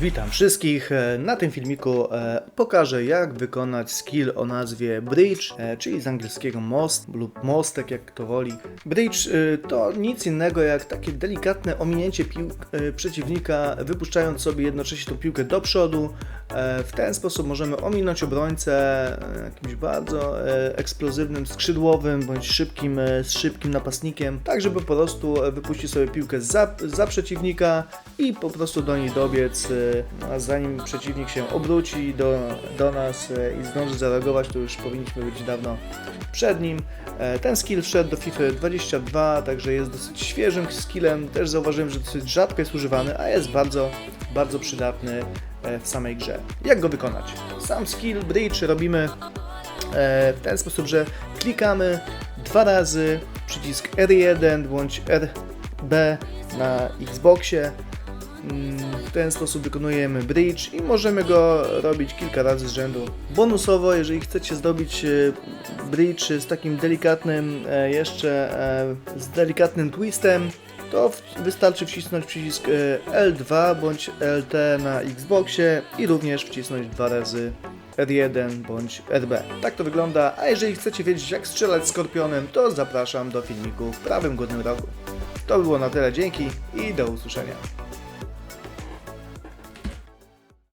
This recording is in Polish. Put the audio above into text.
Witam wszystkich. E, Na tym filmiku e, pokażę jak wykonać skill o nazwie Bridge, e, czyli z angielskiego most lub mostek jak kto woli. Bridge to nic innego jak takie delikatne ominięcie przeciwnika, wypuszczając sobie jednocześnie tą piłkę do przodu. W ten sposób możemy ominąć obrońcę jakimś bardzo eksplozywnym skrzydłowym bądź szybkim, szybkim napastnikiem, tak żeby po prostu wypuścić sobie piłkę za, za przeciwnika i po prostu do niej dobiec, a zanim przeciwnik się obróci do, do nas e, i zdąży zareagować, to już powinniśmy być dawno przed nim. E, Ten skill wszedł do FIFA 22, także jest dosyć świeżym skillem. Też zauważyłem, że dosyć rzadko jest używany, a jest bardzo, bardzo przydatny e, w samej grze. Jak go wykonać? Sam skill Bridge robimy w ten sposób, że klikamy dwa razy przycisk R1 bądź RB na Xboxie. Mm, W ten sposób wykonujemy bridge i możemy go robić kilka razy z rzędu. Bonusowo, jeżeli chcecie zdobyć e, bridge z takim delikatnym, e, jeszcze e, z delikatnym twistem, to wystarczy wcisnąć przycisk e, L2 bądź LT na Xboxie i również wcisnąć dwa razy R1 bądź RB. Tak to wygląda, a jeżeli chcecie wiedzieć jak strzelać skorpionem, to zapraszam do filmiku w prawym górnym rogu. To było na tyle, dzięki i do usłyszenia.